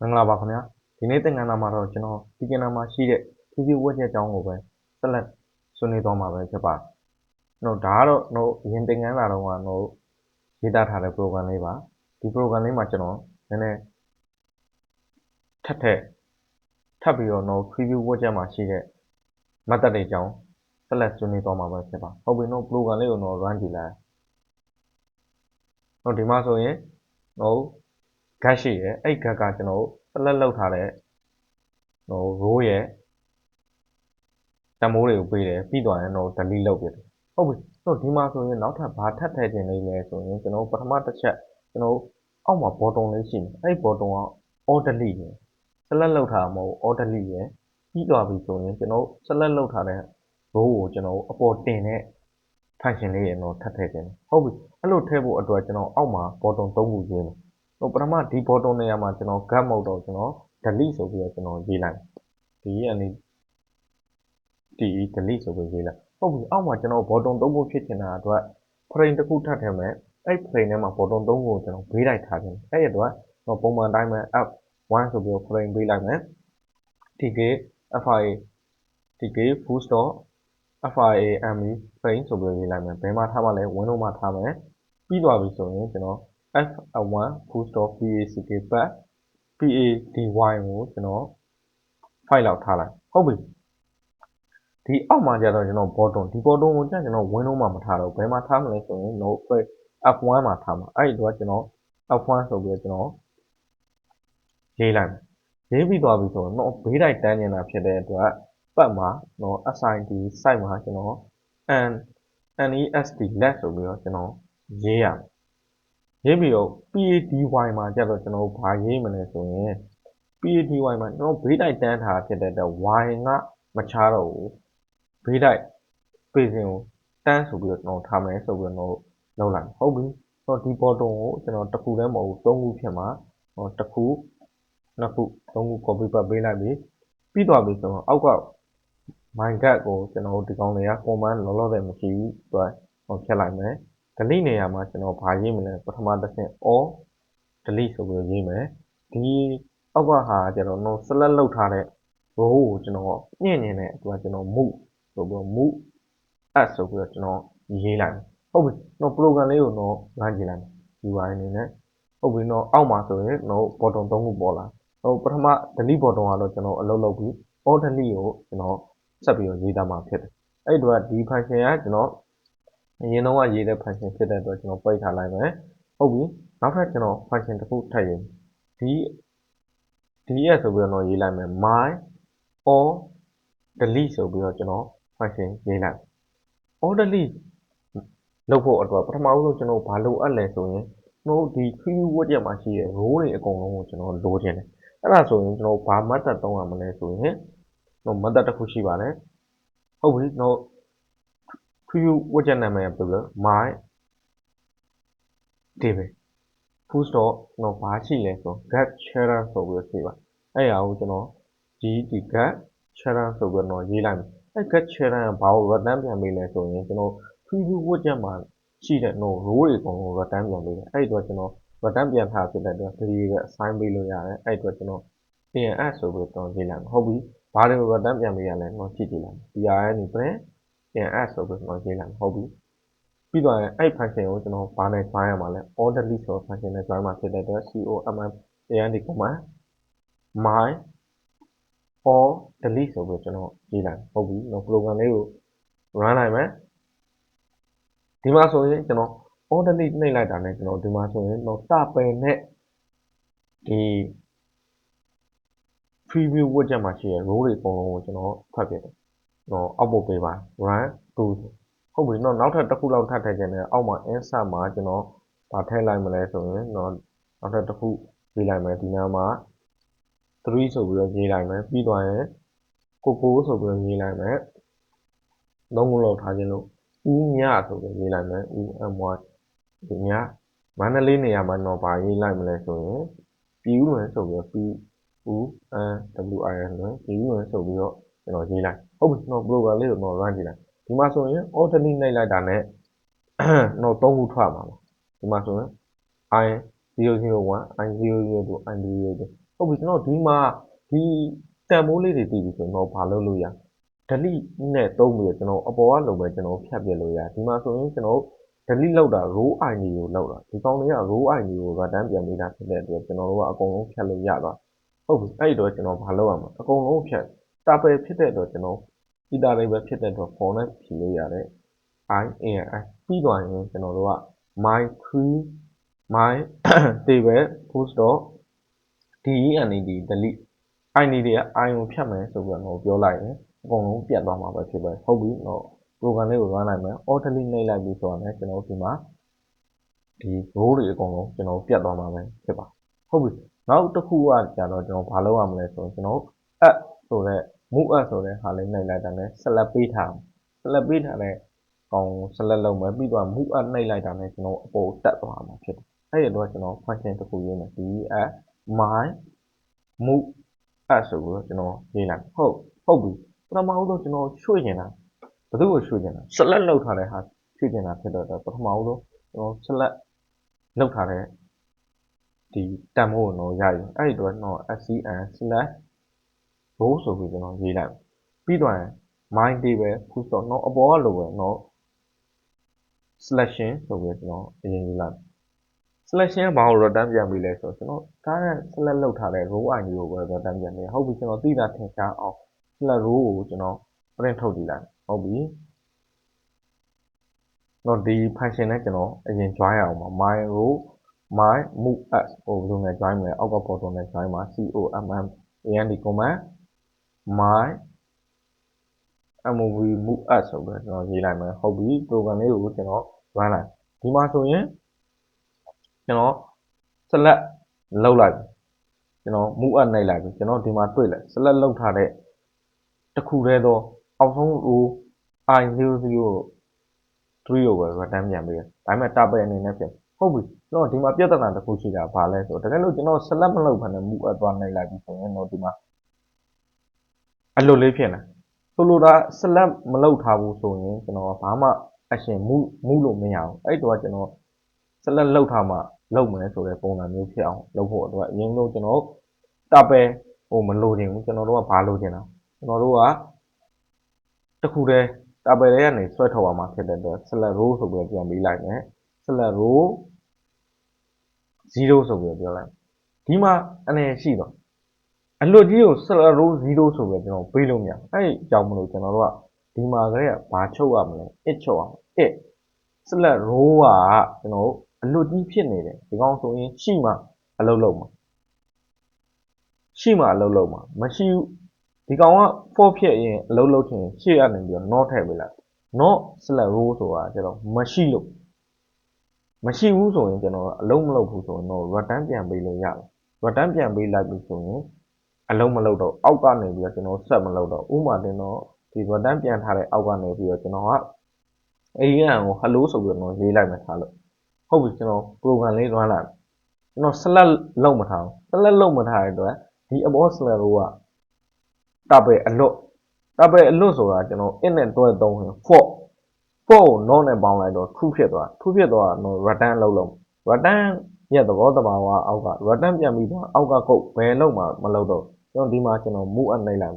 မင်္ဂလာပါခင်ဗျာဒီနေ့သင်ခန်းစာမှာတော့ကျွန်တော်ဒီကနေ့မှာရှိတဲ့ဖြည်းဖြည်းဝက်ချက်အကြောင်းကိုပဲဆက်လက်ဆွေးနွေးသွားမှာပဲဖြစ်ပါတယ်။ကျွန်တော်ဒါကတော့ကျွန်တော်အရင်သင်ခန်းစာတုန်းကကျွန်တော်ရေးသားထားတဲ့ program လေးပါဒီ program လေးမှာကျွန်တော်နည်းနည်းထပ်ထက်ထပ်ပြီးတော့ကျွန်တော် preview ဝက်ချက်မှာရှိတဲ့ method တွေအကြောင်းဆက်လက်ဆွေးနွေးသွားမှာပဲဖြစ်ပါဟုတ်ပြီနော် program လေးကိုတော့ run ကြည့်လိုက်တော့ဒီမှာဆိုရင်ကျွ န်တော် gad ရှိရယ်အဲ့ gad ကကျွန်တော် select လုပ်ထားတဲ့ဟို row ရဲ့တမိုးတွေကိုပေးတယ်ပြီးသွားရင်တော့ delete လုပ်ပြတယ်ဟုတ်ပြီဆိုတော့ဒီမှာဆိုရင်နောက်ထပ်ဘာထပ်ထည့်ခြင်းလေးလဲဆိုရင်ကျွန်တော်ပထမတစ်ချက်ကျွန်တော်အောက်မှာ button လေးရှိတယ်အဲ့ button က all delete ရယ် select လုပ်ထားမှာမဟုတ် all delete ရယ်ပြီးသွားပြီဆိုရင်ကျွန်တော် select လုပ်ထားတဲ့ row ကိုကျွန်တော်အပေါ်တင်တဲ့ function လေးရယ်တော့ထပ်ထည့်ခြင်းဟုတ်ပြီအဲ့လိုထည့်ဖို့အတွက်ကျွန်တော်အောက်မှာ button ၃ခုရေးမယ် ဟိုပထမဒီ button နေရာမှာကျွန်တော် gap mode တော့ကျွန်တော် delete ဆိုပြီးတော့ကျွန်တော်ရေးလိုက်ဒီကနေ de delete ဆိုပြီးရေးလိုက်ဟုတ်ပြီအောက်မှာကျွန်တော် button သုံးခုဖြစ်နေတာအတွက် frame တစ်ခုထပ်ထည့်မယ်အဲ့ frame ထဲမှာ button သုံးခုကိုကျွန်တော်ဘေးလိုက်ထားခြင်းအဲ့ဒီအတွက်ကျွန်တော်ပုံမှန်တိုင်းပဲ f1 ဆိုပြီးတော့ frame ပေးလိုက်မယ် tk fi tk full stop FIAME frame ဆိုပြီးရေးလိုက်မယ်ဘယ်မှာထားမှလဲ window မှာထားမယ်ပြီးသွားပြီဆိုရင်ကျွန်တော် f1 full stop pack pack pady ကိုကျွန်တော် file လောက်ထားလိုက်ဟုတ်ပြီဒီအောက်မှာကျတော့ကျွန်တော် bottom ဒီ bottom ကိုကြာကျွန်တော် window မှာမထားတော့ဘယ်မှာထားမလဲဆိုရင် no f1 မှာထားမှာအဲ့ဒီတော့ကျွန်တော် f1 ဆိုပြီးကျွန်တော်ရေးလိုက်မယ်ရေးပြီးသွားပြီဆိုတော့တော့ဘေးတိုက်တန်းနေတာဖြစ်တဲ့အတွက်ပတ်မှာတော့ SID site မှာကျွန်တော် n NEST let ဆိုပြီးတော့ကျွန်တော်ရေးရမယ် ရေးပြီးတော့ PADY မှာကျတော့ကျွန်တော်ဘာရေးမလဲဆိုရင် PADY မှာကျွန်တော်ဘေးတိုက်တန်းထားဖြစ်တဲ့အတွက် y ကမချတော့ဘူးဘေးတိုက်ပေစင်ကိုတန်းဆိုပြီးတော့ကျွန်တော်ထားမယ်ဆိုပြီးတော့လုပ်လိုက်ဟုတ်ပြီဆိုတော့ဒီ bottom ကိုကျွန်တော်တစ်ခုတည်းမဟုတ်ဘူးသုံးခုဖြစ်မှာဟောတစ်ခုနှစ်ခုသုံးခု copy ပတ်ပေးလိုက်ပြီပြီးသွားပြီဆိုတော့အောက်က mygat ကိုကျွန်တော်ဒီကောင်တွေက command လောလောဆယ်မရှိဘူးသူကဖြတ်လိုက်မယ် delete နေရာမှာကျွန်တော်ဘာရေးမလဲပထမတစ်ဆင့် all delete ဆိုပြီးရေးမယ်ဒီအောက်ကဟာကျတော့ no select လုပ်ထားတဲ့ row ကိုကျွန်တော်ညှင့်နေတဲ့သူကကျွန်တော် move ဆိုပြီး move add ဆိုပြီးတော့ကျွန်တော်ရေးလိုက်ဟုတ်ပြီတော့ program လေးကိုတော့ run ကြည့်လိုက် UI အနေနဲ့ဟုတ်ပြီတော့အောက်မှာဆိုရင်တော့ button ၃ခုပေါ်လာဟိုပထမ delete button ကတော့ကျွန်တော်အလုပ်လုပ်ပြီး all delete ကိုကျွန်တော်ဆက်ပြီးတော့ရေးသားမှာဖြစ်တယ်အဲ့ဒီတော့ဒီ function ကကျွန်တော် အရင်တော့ရေးတဲ့ function ဖြစ်တဲ့အတွက်ကျွန်တော်ပိတ်ထားလိုက်မယ်ဟုတ်ပြီနောက်ထပ်ကျွန်တော် function တစ်ခုထပ်ရေးဒီဒီရဆိုပြီးတော့ရေးလိုက်မယ် my or delete ဆိုပြီးတော့ကျွန်တော် function ရေးလိုက် or delete လုပ်ဖို့အတွက်ပထမဆုံးကျွန်တော်ဘာလုပ်အပ်လဲဆိုရင်ကျွန်တော်ဒီ preview widget မှာရှိတဲ့ row တွေအကုန်လုံးကိုကျွန်တော်လိုချင်တယ်အဲ့ဒါဆိုရင်ကျွန်တော်ဘာ method သုံးရမလဲဆိုရင်တော့ method တစ်ခုရှိပါတယ်ဟုတ်ပြီတော့ preview widget နာမ ည်ကဘယ်လိုလဲ my table full stop တော့ဘာရှိလဲဆို get sharer ဆိုပြီးတော့ရှိပါအဲ့ဟာကိုကျွန်တော်ဒီဒီ get sharer ဆိုပြီးတော့ရေးလိုက်မယ်အဲ့ get sharer ကဘာကို return ပြန်ပေးလဲဆိုရင်ကျွန်တော် preview widget မှာရှိတဲ့ no row တွေအကုန်လုံး return ပြန်ပေးတယ်အဲ့ဒီတော့ကျွန်တော် return ပြန်ထားဖြစ်တဲ့အတွက် variable assign ပေးလို့ရတယ်အဲ့ဒီတော့ကျွန်တော် ans ဆိုပြီးတော့ရေးလိုက်မယ်ဟုတ်ပြီဘာတွေကို return ပြန်ပေးရလဲတော့ကြည့်ကြည့်လိုက် prn print ans ဆိုပြီးတော့ရေးလိုက်မယ်ဟုတ်ပြီပြီးတော့အဲ့ function ကိုကျွန်တော်ဘာနဲ့ join ရမှာလဲ all delete ဆိုတဲ့ function နဲ့ join မှာဖြစ်တဲ့အတွက် command and command my all delete ဆိုပြီးကျွန်တော်ရေးလိုက်ဟုတ်ပြီတော့ program လေးကို run လိုက်မယ်ဒီမှာဆိုရင်ကျွန်တော် all delete နှိပ်လိုက်တာနဲ့ကျွန်တော်ဒီမှာဆိုရင်တော့စပယ်နဲ့ဒီ preview widget မှာရှိတဲ့ row တွေအကုန်လုံးကိုကျွန်တော်ဖတ်ပြတယ်။တော့ အောက်ပို့ပေးပါ run to ဟုတ်ပြီတော့နောက်ထပ်တစ်ခုလောက်ထပ်ထည့်ခြင်းနဲ့အောက်မှာ insert မှာကျွန်တော်ဗာထည့်လိုက်မလဲဆိုရင်တော့နောက်ထပ်တစ်ခုရေးလိုက်မယ်ဒီနားမှာ3ဆိုပြီးတော့ရေးလိုက်မယ်ပြီးသွားရင်ကိုကိုဆိုပြီးတော့ရေးလိုက်မယ်လုံးလုံးလောက်ထားခြင်းလို့ဦးမြဆိုပြီးရေးလိုက်မယ်ဦး my ဒီမြမန္တလေးနေရာမှာတော့ဗာရေးလိုက်မလဲဆိုရင်ပြည်ဦးလွင်ဆိုပြီးတော့ပြည်ဦး n w i n လွင်ပြည်ဦးလွင်ဆိုပြီးတော့ ကျွန်တော်ရေးလိုက်ဟုတ်ပြီကျွန်တော် program လေးကိုတော့ run ကြည့်လိုက်ဒီမှာဆိုရင် alternate နှိပ်လိုက်တာနဲ့တော့သုံးခုထွက်မှာပါဒီမှာဆိုရင် i 001 i002 i002 ဟုတ်ပြီကျွန်တော်ဒီမှာဒီတန်မိုးလေးတွေတည်ပြီဆိုရင်တော့ဘာလုပ်လို့ရ delete နဲ့သုံးပြီးတော့ကျွန်တော်အပေါ်ကလုံပဲကျွန်တော်ဖြတ်ပြလို့ရဒီမှာဆိုရင်ကျွန်တော် delete လောက်တာ row id ကိုလောက်တာဒီကောင်တွေက row id ကို return ပြန်ပေးတာဖြစ်တဲ့အတွက်ကျွန်တော်တို့ကအကုန်လုံးဖြတ်လို့ရသွားဟုတ်ပြီအဲ့ဒီတော့ကျွန်တော်ဘာလုပ်ရမလဲအကုန်လုံးဖြတ် တာပယ်ဖြစ်တဲ့အတွက်ကျွန်တော် ether တွေပဲဖြစ်တဲ့အတွက် for နဲ့ဖြည့်လို့ရတယ် i a i ပြီးသွားရင်ကျွန်တော်တို့က my 3 my table post dot delete delete id တွေက i ကိုဖြတ်မယ်ဆိုပြီးတော့ပြောလိုက်ရင်အကုန်လုံးပြတ်သွားမှာပဲဖြစ်ပဲဟုတ်ပြီတော့ program လေးကို run လိုက်မယ် auto delete နှိပ်လိုက်ပြီဆိုတော့လည်းကျွန်တော်ဒီမှာဒီ row တွေအကုန်လုံးကျွန်တော်ပြတ်သွားမှာပဲဖြစ်ပါဟုတ်ပြီနောက်တစ်ခုကကျတော့ကျွန်တော်ဘာလုပ်ရမလဲဆိုတော့ကျွန်တော် app ဆိုတော့ move app ဆိုတဲ့ဟာလေးနှိပ်လိုက်တာနဲ့ select ပေးထား select ပေးထားတဲ့ကောင် select လုပ်မယ်ပြီးတော့ move app နှိပ်လိုက်တာနဲ့ကျွန်တော်အပေါ်တက်သွားမှာဖြစ်တယ်အဲ့ဒီတော့ကျွန်တော် function တစ်ခုရေးမယ်ဒီ app my move app ဆိုပြီးတော့ကျွန်တော်ရေးလိုက်ဟုတ်ဟုတ်ပြီပထမဦးဆုံးကျွန်တော်ရွှေ့နေတာဘယ်သူ့ကိုရွှေ့နေတာ select လုပ်ထားတဲ့ဟာရွှေ့နေတာဖြစ်တော့ပထမဦးဆုံးကျွန်တော် select လုပ်ထားတဲ့ဒီတန်မိုးကိုတော့ရရင်အဲ့ဒီတော့ကျွန်တော် scn slash row ဆိုပြီးကျွန်တော်ရေးလိုက်ပြီးတော့ my table full stop တော့အပေါ်ကလိုပဲเนาะ selection ဆိုပြီးကျွန်တော်အရင်ရေးလိုက် selection ကဘာကို return ပြန်ပြီလဲဆိုတော့ကျွန်တော်ကားနဲ့ select လုပ်ထားတဲ့ row ID ကိုပဲ return ပြန်ပြီဟုတ်ပြီကျွန်တော်သိတာထင်ရှားအောင် select row ကိုကျွန်တော် print ထုတ်ကြည့်လိုက်ဟုတ်ပြီတော့ဒီ function နဲ့ကျွန်တော်အရင် join အောင်ပါ my row my move as ဟိုဘယ်လိုနဲ့ join မလဲအောက်က bottom နဲ့ join ပါ comm and command my mov move as ဆိုပြီးကျွန်တော်ရေးလိုက်မယ်ဟုတ်ပြီ program လေးကိုကျွန်တော် run လိုက်ဒီမှာဆိုရင်ကျွန်တော် select လုပ်လိုက်ကျွန်တော် move up နှိပ်လိုက်ပြီကျွန်တော်ဒီမှာတွေ့လိုက် select လုပ်ထားတဲ့တစ်ခုတည်းသောအောက်ဆုံး row i00 3ကိုပဲ return ပြန်ပေးတယ်ဒါပေမဲ့ table အနေနဲ့ပြန်ဟုတ်ပြီကျွန်တော်ဒီမှာပြဿနာတစ်ခုရှိတာဘာလဲဆိုတော့တကယ်လို့ကျွန်တော် select မလုပ်ဘဲနဲ့ move up သွားနှိပ်လိုက်ပြီဆိုရင်တော့ဒီမှာ အလွတ်လေးဖြစ်နေဆိုလိုတာ select မလုပ်ထားဘူးဆိုရင်ကျွန်တော်ဘာမှ action move move လို့မရဘူးအဲ့တော့ကျွန်တော် select လုပ်ထားမှလုပ်မယ်ဆိုတဲ့ပုံစံမျိုးဖြစ်အောင်လုပ်ဖို့အတွက်အရင်ဆုံးကျွန်တော်တပ်ပဲဟိုမလိုချင်ဘူးကျွန်တော်တို့ကဘာလိုချင်တာကျွန်တော်တို့ကတခုတည်းတပ်ပဲတွေကနေဆွဲထုတ်အောင်မှာဖြစ်တဲ့အတွက် select row ဆိုပြီးပြန်ပြီးလိုက်မယ် select row 0ဆိုပြီးပြောလိုက်ဒီမှာအနေရှိတော့ အလွတ်ကြီးကို select row 0ဆိုပြီးကျွန်တော်ပေးလို့မရအဲ့ဒီအကြောင်းမလို့ကျွန်တော်တို့ကဒီမှာကလေးကဘာချုပ်ရမလဲ it ချုပ်အောင် it select row ကကျွန်တော်အလွတ်ကြီးဖြစ်နေတယ်ဒီကောင်ဆိုရင်ရှိမှအလုပ်လုပ်မှာရှိမှအလုပ်လုပ်မှာမရှိဘူးဒီကောင်က for ဖြစ်ရင်အလုပ်လုပ်ချင်ရှေ့ကနေပြီးတော့ not ထည့်ပေးလိုက် not select row ဆိုတာကျတော့မရှိလို့မရှိဘူးဆိုရင်ကျွန်တော်အလုံးမလုပ်ဘူးဆိုရင်တော့ return ပြန်ပေးလို့ရတယ် return ပြန်ပေးလိုက်ပြီဆိုရင် အလုံးမလုပ်တော့အောက်ကနေပြီးတော့ကျွန်တော်ဆက်မလုပ်တော့ဥပမာတင်တော့ဒီ return ပြန်ထားတဲ့အောက်ကနေပြီးတော့ကျွန်တော်ကအေးရန်ကို hello ဆိုပြီးတော့ရေးလိုက်မှထားလို့ဟုတ်ပြီကျွန်တော် program လေး run လိုက်ကျွန်တော် select လုပ်မထားဘူး select လုပ်မထားတဲ့အတွက်ဒီအပေါ် select row ကတပ်ပဲအလွတ်တပ်ပဲအလွတ်ဆိုတာကျွန်တော် in နဲ့တွဲသုံးရင် for for ကို not နဲ့ပေါင်းလိုက်တော့ true ဖြစ်သွား true ဖြစ်သွားတော့ return လုပ်လို့ return ရဲ့သဘောတဘာဝအောက်က return ပြန်ပြီးတော့အောက်ကကုတ်ဘယ်လုံးမှမလုပ်တော့ ကျွန်တော်ဒီမှာကျွန်တော် move up နှိပ်လိုက်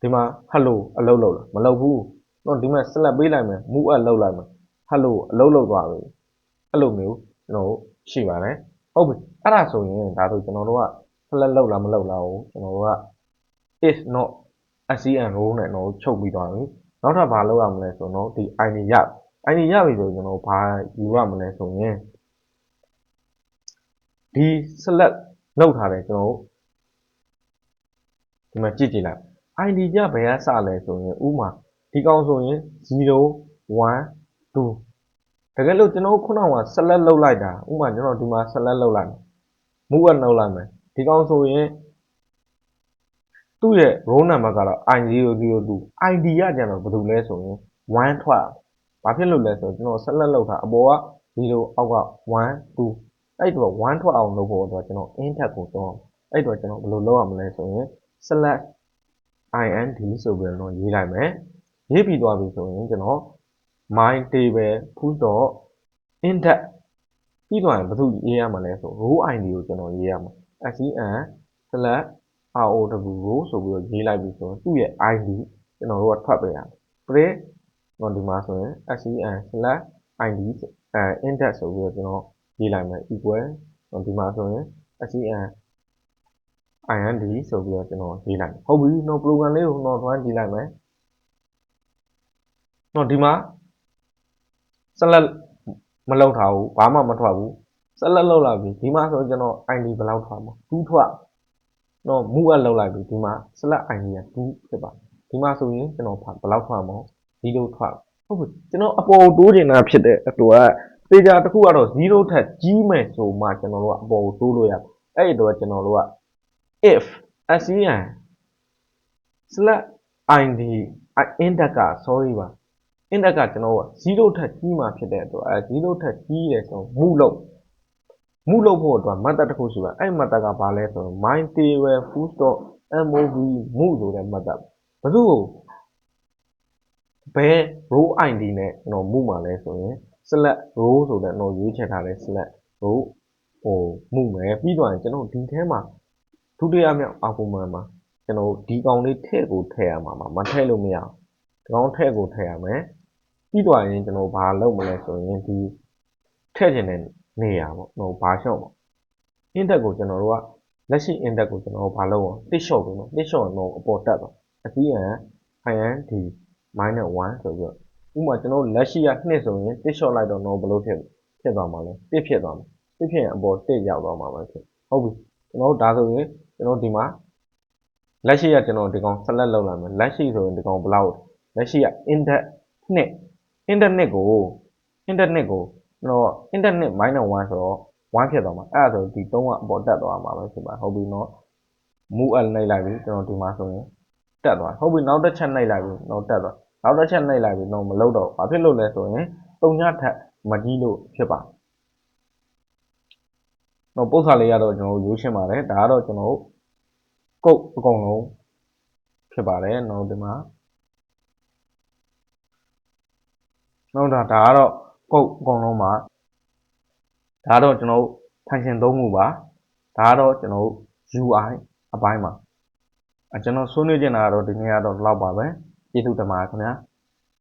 ဒီမှာ hello အလုပ်လုပ်လားမလုပ်ဘူးတော့ဒီမှာ select ပေးလိုက်မယ် move up လုပ်လိုက်မယ် hello အလုပ်လုပ်သွားပြီအဲ့လိုမျိုးကျွန်တော်ရှိပါတယ်ဟုတ်ပြီအဲ့ဒါဆိုရင်ဒါဆိုကျွန်တော်တို့က select လုပ်လားမလုပ်လားကိုကျွန်တော်တို့က is not scn row နဲ့တော့ချုပ်ပြီးသွားပြီနောက်ထပ်ဘာလုပ်ရမလဲဆိုတော့ဒီ id ရ id ရပြီဆိုကျွန်တော်ဘာယူရမလဲဆိုရင်ဒီ select လုပ်ထားတယ်ကျွန်တော် ဒီမှာကြည့်ကြည့်လိုက် id ကြဘယ်ကစလဲဆိုရင်ဥမာဒီကောင်ဆိုရင်0 1 2တကယ်လို့ကျွန်တော်ခုနက select လုပ်လိုက်တာဥမာကျွန်တော်ဒီမှာ select လုပ်လိုက် move အလုပ်လိုက်မယ်ဒီကောင်ဆိုရင်သူ့ရဲ့ row number ကတော့ i002 id ရကြတော့ဘာလို့လဲဆိုရင်1ထွက်ဘာဖြစ်လို့လဲဆိုတော့ကျွန်တော် select လုပ်တာအပေါ်က0အောက်က1 2အဲ့တော့1ထွက်အောင်လုပ်ဖို့အတွက်ကျွန်တော် int ထက်ကိုတော့အဲ့တော့ကျွန်တော်ဘယ်လိုလုပ်ရမလဲဆိုရင် select ind ဆိုပြီးတော့ရေးလိုက်မယ်ရေးပြီးသွားပြီဆိုရင်ကျွန်တော် my table full dot index ပြီးသွားရင်ဘာလို့ရေးရမှာလဲဆို row id ကိုကျွန်တော်ရေးရမှာ sen slash row row ဆိုပြီးတော့ရေးလိုက်ပြီဆိုရင်သူ့ရဲ့ id ကျွန်တော်တို့ကထွက်ပေးရမယ် print တော့ဒီမှာဆိုရင် sen slash id အဲ index ဆိုပြီးတော့ကျွန်တော်ရေးလိုက်မယ် equal တော့ဒီမှာဆိုရင် sen ind ဆိုပြီးတော့ကျွန်တော်ရေးလိုက်မယ်ဟုတ်ပြီတော့ program လေးကိုတော့ run ကြည့်လိုက်မယ်တော့ဒီမှာ select မလောက်ထားဘူးဘာမှမထွက်ဘူး select လောက်လာပြီဒီမှာဆိုကျွန်တော် id ဘယ်လောက်ထွက်မှာ2ထွက်တော့ move လောက်လိုက်ပြီဒီမှာ select id က2ဖြစ်ပါဒီမှာဆိုရင်ကျွန်တော်ဘယ်လောက်ထွက်မှာ0ထွက်ဟုတ်ပြီကျွန်တော်အပေါ်တိုးနေတာဖြစ်တဲ့အတွက်တေချာတစ်ခုကတော့0ထက်ကြီးမယ်ဆိုမှကျွန်တော်တို့ကအပေါ်ကိုတိုးလို့ရအဲ့ဒီတော့ကျွန်တော်တို့က if sen select id index က sorry ပါ index ကကျွန်တော်တို့က0ထက်ကြီးမှဖြစ်တဲ့အတွက်အဲ0ထက်ကြီးတယ်ဆိုမူလို့မူလို့ဖို့အတွက် method တစ်ခုရှိပါအဲ့ method ကဘာလဲဆိုတော့ my table full stop mov move ဆိုတဲ့ method ဘယ်သူ့ကိုဘယ် row id နဲ့ကျွန်တော် move မှာလဲဆိုရင် select row ဆိုတဲ့ကျွန်တော်ရွေးချယ်ထားတဲ့ select row ဟို move မယ်ပြီးတော့ကျွန်တော်ဒီထဲမှာ ဒုတိယမြောက် argument မှာကျွန်တော်ဒီကောင်လေးထည့်ကိုထည့်ရမှာမထည့်လို့မရအောင်ဒီကောင်ထည့်ကိုထည့်ရမယ်ပြီးသွားရင်ကျွန်တော်ဘာလုပ်မလဲဆိုရင်ဒီထည့်ခြင်းတဲ့နေရာပေါ့ဟိုဘာလျှော့ပေါ့ index ကိုကျွန်တော်တို့ကလက်ရှိ index ကိုကျွန်တော်တို့ဘာလုပ်အောင်တစ်လျှော့ပြီးတော့တစ်လျှော့တော့အပေါ်တက်တော့အစီအံ ind -1 ဆိုပြီးတော့ဥပမာကျွန်တော်လက်ရှိက2ဆိုရင်တစ်လျှော့လိုက်တော့တော့ဘယ်လိုဖြစ်ဖြစ်သွားမှာလဲတစ်ဖြစ်သွားမှာတစ်ဖြစ်ရင်အပေါ်တစ်ရောက်သွားမှာပဲဖြစ်ဟုတ်ပြီကျွန်တော်တို့ဒါဆိုရင် ကျွန်တော်ဒီမှာလက်ရှိကကျွန်တော်ဒီကောင်ဆက်လက်လုပ်လာမယ်လက်ရှိဆိုရင်ဒီကောင်ဘလောက်လက်ရှိက index နှစ် internet ကို internet ကိုကျွန်တော် internet -1 ဆိုတော့1ဖြစ်သွားမှာအဲ့ဒါဆိုဒီ3ကအပေါ်တက်သွားမှာပဲဖြစ်ပါဟုတ်ပြီနော် move al နိုင်လိုက်ပြီကျွန်တော်ဒီမှာဆိုရင်တက်သွားဟုတ်ပြီနောက်တစ်ချက်နိုင်လိုက်ပြီတော့တက်သွားနောက်တစ်ချက်နိုင်လိုက်ပြီတော့မလုပ်တော့ဘာဖြစ်လို့လဲဆိုရင်၃ညထက်မကြီးလို့ဖြစ်ပါ တော့ပုတ်စာလေးရတော့ကျွန်တော်ရိုးရှင်းပါတယ်ဒါကတော့ကျွန်တော်ကုတ်အကုန်လုံးဖြစ်ပါတယ်တော့ဒီမှာနောက်တာဒါကတော့ကုတ်အကုန်လုံးပါဒါတော့ကျွန်တော် function သုံးခုပါဒါကတော့ကျွန်တော် UI အပိုင်းမှာအကျွန်တော်ဆွေးနွေးချင်တာကတော့ဒီနေ့ကတော့လောက်ပါပဲကျေးဇူးတင်ပါတယ်ခင်ဗျာ